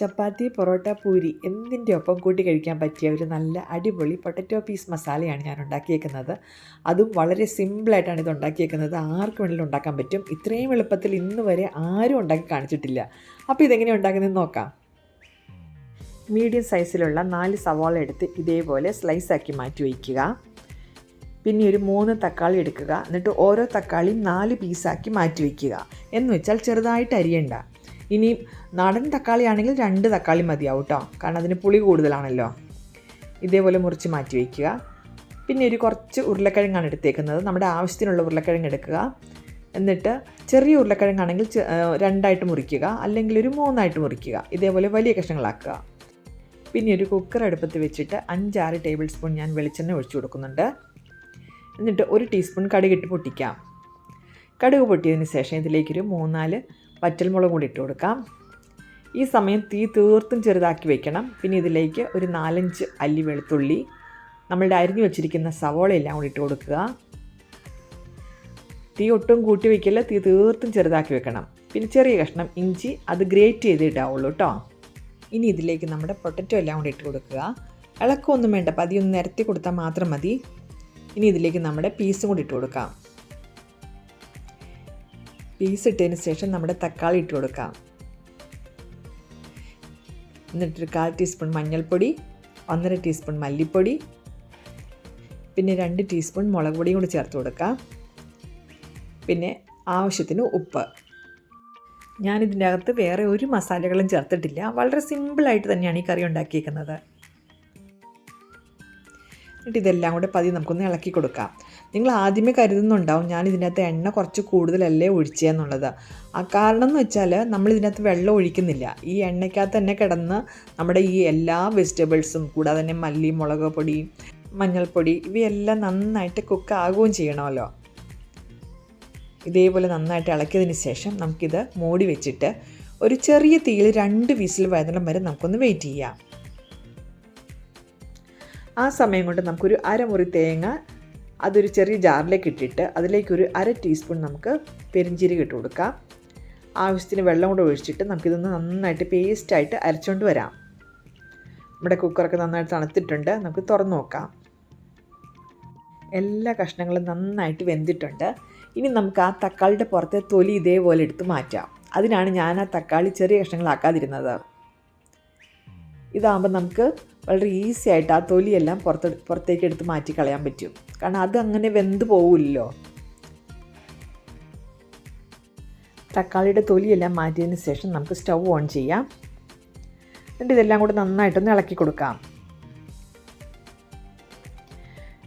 ചപ്പാത്തി പൊറോട്ട പൂരി എന്തിന്റെ ഒപ്പം കൂട്ടി കഴിക്കാൻ പറ്റിയ ഒരു നല്ല അടിപൊളി പൊട്ടറ്റോ പീസ് മസാലയാണ് ഞാൻ ഉണ്ടാക്കിയേക്കുന്നത്. അതും വളരെ സിമ്പിളായിട്ടാണ് ഇത് ഉണ്ടാക്കിയേക്കുന്നത്. ആർക്കും വേണമെങ്കിലും ഉണ്ടാക്കാൻ പറ്റും. ഇത്രയും എളുപ്പത്തിൽ ഇന്ന് വരെ ആരും ഉണ്ടാക്കി കാണിച്ചിട്ടില്ല. അപ്പോൾ ഇതെങ്ങനെ ഉണ്ടാക്കുന്നതെന്ന് നോക്കാം. മീഡിയം സൈസിലുള്ള നാല് സവാള എടുത്ത് ഇതേപോലെ സ്ലൈസാക്കി മാറ്റി വയ്ക്കുക. പിന്നെ ഒരു മൂന്ന് തക്കാളി എടുക്കുക. എന്നിട്ട് ഓരോ തക്കാളിയും നാല് പീസാക്കി മാറ്റി വയ്ക്കുക. എന്ന് വെച്ചാൽ ചെറുതായിട്ട് അരിയണ്ട. ഇനി നാടൻ തക്കാളി ആണെങ്കിൽ രണ്ട് തക്കാളി മതിയാവും കേട്ടോ കാരണം അതിന് പുളി കൂടുതലാണല്ലോ. ഇതേപോലെ മുറിച്ച് മാറ്റി വയ്ക്കുക പിന്നെ ഒരു കുറച്ച് ഉരുളക്കിഴങ്ങാണ് എടുത്തേക്കുന്നത്. നമ്മുടെ ആവശ്യത്തിനുള്ള ഉരുളക്കിഴങ്ങ് എടുക്കുക. എന്നിട്ട് ചെറിയ ഉരുളക്കിഴങ്ങാണെങ്കിൽ രണ്ടായിട്ട് മുറിക്കുക. അല്ലെങ്കിൽ ഒരു മൂന്നായിട്ട് മുറിക്കുക. ഇതേപോലെ വലിയ കഷ്ണങ്ങളാക്കുക. പിന്നെ ഒരു കുക്കർ അടുപ്പത്ത് വെച്ചിട്ട് അഞ്ചാറ് ടേബിൾ സ്പൂൺ ഞാൻ വെളിച്ചെണ്ണ ഒഴിച്ചു കൊടുക്കുന്നുണ്ട്. എന്നിട്ട് ഒരു ടീസ്പൂൺ കടുകിട്ട് പൊട്ടിക്കാം. കടുക് പൊട്ടിയതിന് ശേഷം ഇതിലേക്കൊരു മൂന്നാൽ വറ്റൽമുളക് കൂടി ഇട്ട് കൊടുക്കാം. ഈ സമയം തീ തീർത്തും ചെറുതാക്കി വെക്കണം. പിന്നെ ഇതിലേക്ക് ഒരു നാലഞ്ച് അല്ലി വെളുത്തുള്ളി നമ്മളുടെ അരിഞ്ഞു വെച്ചിരിക്കുന്ന സവോള എല്ലാം കൂടി ഇട്ട് കൊടുക്കുക. തീ ഒട്ടും കൂട്ടി വയ്ക്കില്ല തീ തീർത്തും ചെറുതാക്കി വെക്കണം. പിന്നെ ചെറിയ കഷ്ണം ഇഞ്ചി അത് ഗ്രേറ്റ് ചെയ്ത് ഇടാവുള്ളൂ കേട്ടോ. ഇനി ഇതിലേക്ക് നമ്മുടെ പൊട്ടറ്റോ എല്ലാം കൂടി ഇട്ട് കൊടുക്കുക. ഇളക്കമൊന്നും വേണ്ട പതിയൊന്ന് നിരത്തി കൊടുത്താൽ മാത്രം മതി. ഇനി ഇതിലേക്ക് നമ്മുടെ പീസും കൂടി ഇട്ട് കൊടുക്കാം. പീസ് ഇട്ടതിന് ശേഷം നമ്മുടെ തക്കാളി ഇട്ട് കൊടുക്കാം. എന്നിട്ടൊരു കാൽ ടീസ്പൂൺ മഞ്ഞൾപ്പൊടി ഒന്നര ടീസ്പൂൺ മല്ലിപ്പൊടി പിന്നെ രണ്ട് ടീസ്പൂൺ മുളക് പൊടിയും കൂടി ചേർത്ത് കൊടുക്കാം. പിന്നെ ആവശ്യത്തിന് ഉപ്പ്. ഞാനിതിന്റെ അകത്ത് വേറെ ഒരു മസാലകളും ചേർത്തിട്ടില്ല. വളരെ സിമ്പിളായിട്ട് തന്നെയാണ് ഈ കറി ഉണ്ടാക്കിയിരിക്കുന്നത് എന്നിട്ട് ഇതെല്ലാം കൂടെ പതി നമുക്കൊന്ന് ഇളക്കി കൊടുക്കാം. നിങ്ങൾ ആദ്യമേ കരുതുന്നുണ്ടാവും ഞാൻ ഇതിനകത്ത് എണ്ണ കുറച്ച് കൂടുതലല്ലേ ഒഴിച്ചതെന്നുള്ളത് ആ കാരണം എന്ന് വെച്ചാൽ നമ്മൾ ഇതിനകത്ത് വെള്ളം ഒഴിക്കുന്നില്ല. ഈ എണ്ണയ്ക്കകത്ത് തന്നെ കിടന്ന് നമ്മുടെ ഈ എല്ലാ വെജിറ്റബിൾസും കൂടാതെ തന്നെ മല്ലി മുളക് പൊടി മഞ്ഞൾപ്പൊടി ഇവയെല്ലാം നന്നായിട്ട് കുക്ക് ആകുകയും ചെയ്യണമല്ലോ. ഇതേപോലെ നന്നായിട്ട് ഇളക്കിയതിന് ശേഷം നമുക്കിത് മൂടി വെച്ചിട്ട് ഒരു ചെറിയ തീയിൽ രണ്ട് വിസിൽ വരുന്നിടം വരെ നമുക്കൊന്ന് വെയിറ്റ് ചെയ്യാം. ആ സമയം കൊണ്ട് നമുക്കൊരു അരമുറി തേങ്ങ അതൊരു ചെറിയ ജാറിലേക്ക് ഇട്ടിട്ട് അതിലേക്കൊരു അര ടീസ്പൂൺ നമുക്ക് പെരിഞ്ചീരകം ഇട്ട് കൊടുക്കാം. ആവശ്യത്തിന് വെള്ളം കൂടെ ഒഴിച്ചിട്ട് നമുക്കിതൊന്ന് നന്നായിട്ട് പേസ്റ്റായിട്ട് അരച്ചുകൊണ്ട് വരാം. നമ്മുടെ കുക്കറൊക്കെ നന്നായിട്ട് തണുത്തിട്ടുണ്ട്. നമുക്ക് തുറന്നു നോക്കാം. എല്ലാ കഷ്ണങ്ങളും നന്നായിട്ട് വെന്തിട്ടുണ്ട്. ഇനി നമുക്ക് ആ തക്കാളിയുടെ പുറത്തെ തൊലി ഇതേപോലെ എടുത്ത് മാറ്റാം. അതിനാണ് ഞാൻ ആ തക്കാളി ചെറിയ കഷ്ണങ്ങളാക്കാതിരുന്നത്. ഇതാകുമ്പോൾ നമുക്ക് വളരെ ഈസി ആയിട്ട് ആ തൊലിയെല്ലാം പുറത്ത് പുറത്തേക്ക് എടുത്ത് മാറ്റി കളയാൻ പറ്റും. കാരണം അത് അങ്ങനെ വെന്ത് പോവില്ലല്ലോ. തക്കാളിയുടെ തൊലിയെല്ലാം മാറ്റിയതിന് ശേഷം നമുക്ക് സ്റ്റൗ ഓൺ ചെയ്യാം. എന്നിട്ട് ഇതെല്ലാം കൂടെ നന്നായിട്ടൊന്ന് ഇളക്കി കൊടുക്കാം.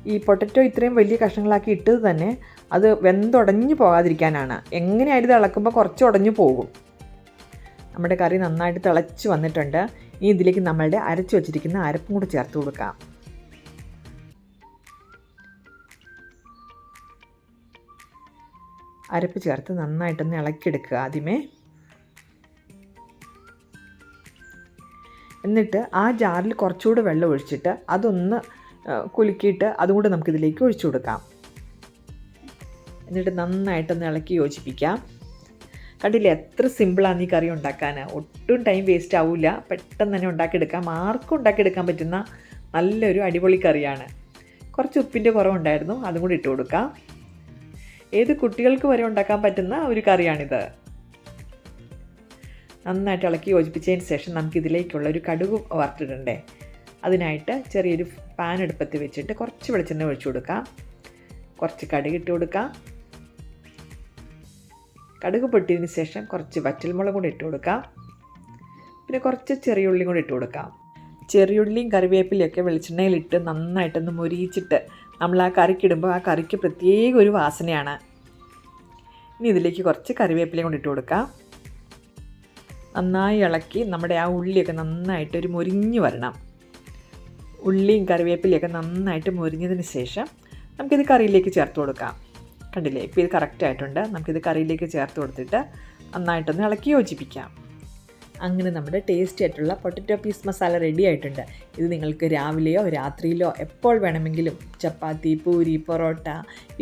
ഈ പൊട്ടറ്റോ ഇത്രയും വലിയ കഷ്ണങ്ങളാക്കി ഇട്ടത് തന്നെ അത് വെന്തുടഞ്ഞു പോകാതിരിക്കാനാണ്. എങ്ങനെയായിട്ട് ഇത് ഇളക്കുമ്പോൾ കുറച്ച് ഉടഞ്ഞു പോകും. നമ്മുടെ കറി നന്നായിട്ട് തിളച്ച് വന്നിട്ടുണ്ട്. ഇനി ഇതിലേക്ക് നമ്മളുടെ അരച്ചു വച്ചിരിക്കുന്ന അരപ്പും കൂടെ ചേർത്ത് കൊടുക്കാം. അരപ്പ് ചേർത്ത് നന്നായിട്ടൊന്ന് ഇളക്കിയെടുക്കുക ആദ്യമേ. എന്നിട്ട് ആ ജാറിൽ കുറച്ചുകൂടെ വെള്ളം ഒഴിച്ചിട്ട് അതൊന്ന് കുലുക്കിയിട്ട് അതും കൂടെ നമുക്കിതിലേക്ക് ഒഴിച്ചു കൊടുക്കാം. എന്നിട്ട് നന്നായിട്ടൊന്ന് ഇളക്കി യോജിപ്പിക്കാം. കണ്ടില്ലേ? എത്ര സിമ്പിളാണ് ഈ കറി ഉണ്ടാക്കാൻ. ഒട്ടും ടൈം വേസ്റ്റ് ആവില്ല പെട്ടെന്ന് തന്നെ ഉണ്ടാക്കിയെടുക്കാം. ആർക്കും ഉണ്ടാക്കിയെടുക്കാൻ പറ്റുന്ന നല്ലൊരു അടിപൊളി കറിയാണ്. കുറച്ച് ഉപ്പിന്റെ കുറവുണ്ടായിരുന്നു. അതും കൂടി ഇട്ട് കൊടുക്കാം. ഏത് കുട്ടികൾക്ക് വരെ ഉണ്ടാക്കാൻ പറ്റുന്ന ഒരു കറിയാണിത്. നന്നായിട്ട് ഇളക്കി യോജിപ്പിച്ചതിന് ശേഷം നമുക്കിതിലേക്കുള്ള ഒരു കടുക് വറുത്തിടണ്ടേ? അതിനായിട്ട് ചെറിയൊരു പാൻ എടുപ്പത്ത് വെച്ചിട്ട് കുറച്ച് വെളിച്ചെണ്ണ ഒഴിച്ചു കൊടുക്കാം. കുറച്ച് കടുക് ഇട്ട് കൊടുക്കാം. കടുക് പൊട്ടിയതിന് ശേഷം കുറച്ച് വറ്റൽമുളക് കൂടി ഇട്ട് കൊടുക്കാം. പിന്നെ കുറച്ച് ചെറിയുള്ളിയും കൂടി ഇട്ട് കൊടുക്കാം. ചെറിയുള്ളിയും കറിവേപ്പിലയൊക്കെ വെളിച്ചെണ്ണയിലിട്ട് നന്നായിട്ടൊന്ന് മൊരിയിച്ചിട്ട് നമ്മൾ ആ കറിക്കിടുമ്പോൾ ആ കറിക്ക് പ്രത്യേക ഒരു വാസനയാണ്. ഇനി ഇതിലേക്ക് കുറച്ച് കറിവേപ്പിലയും കൊണ്ട് ഇട്ട് കൊടുക്കാം. നന്നായി ഇളക്കി നമ്മുടെ ആ ഉള്ളിയൊക്കെ നന്നായിട്ട് ഒരു മുരിഞ്ഞു വരണം. ഉള്ളിയും കറിവേപ്പിലയൊക്കെ നന്നായിട്ട് മുരിഞ്ഞതിന് ശേഷം നമുക്കിത് കറിയിലേക്ക് ചേർത്ത് കൊടുക്കാം. കണ്ടില്ലേ? ഇപ്പോൾ ഇത് കറക്റ്റ് ആയിട്ടുണ്ട്. നമുക്കിത് കറിയിലേക്ക് ചേർത്ത് കൊടുത്തിട്ട് നന്നായിട്ടൊന്ന് ഇളക്കി യോജിപ്പിക്കാം. അങ്ങനെ നമ്മുടെ ടേസ്റ്റി ആയിട്ടുള്ള പൊട്ടറ്റോ പീസ് മസാല റെഡി ആയിട്ടുണ്ട്. ഇത് നിങ്ങൾക്ക് രാവിലെയോ രാത്രിയിലോ എപ്പോൾ വേണമെങ്കിലും ചപ്പാത്തി പൂരി പൊറോട്ട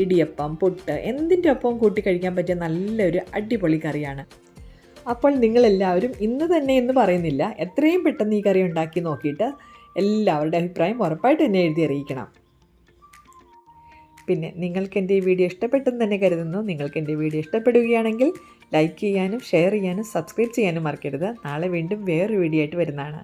ഇടിയപ്പം പുട്ട് എന്തിന്റെ ഒപ്പവും കൂട്ടി കഴിക്കാൻ പറ്റിയ നല്ലൊരു അടിപൊളി കറിയാണ്. അപ്പോൾ നിങ്ങളെല്ലാവരും ഇന്ന് തന്നെ എന്ന് പറയുന്നില്ല എത്രയും പെട്ടെന്ന് ഈ കറി ഉണ്ടാക്കി നോക്കിയിട്ട് എല്ലാവരുടെ അഭിപ്രായം ഉറപ്പായിട്ട് എന്നെ എഴുതി അറിയിക്കണം. പിന്നെ നിങ്ങൾക്ക് എന്റെ ഈ വീഡിയോ ഇഷ്ടപ്പെട്ടെന്ന് തന്നെ കരുതുന്നു. നിങ്ങൾക്ക് എന്റെ വീഡിയോ ഇഷ്ടപ്പെടുകയാണെങ്കിൽ ലൈക്ക് ചെയ്യാനും ഷെയർ ചെയ്യാനും സബ്സ്ക്രൈബ് ചെയ്യാനും മറക്കരുത്. നാളെ വീണ്ടും വേറൊരു വീഡിയോ ആയിട്ട് വരുന്നതാണ്.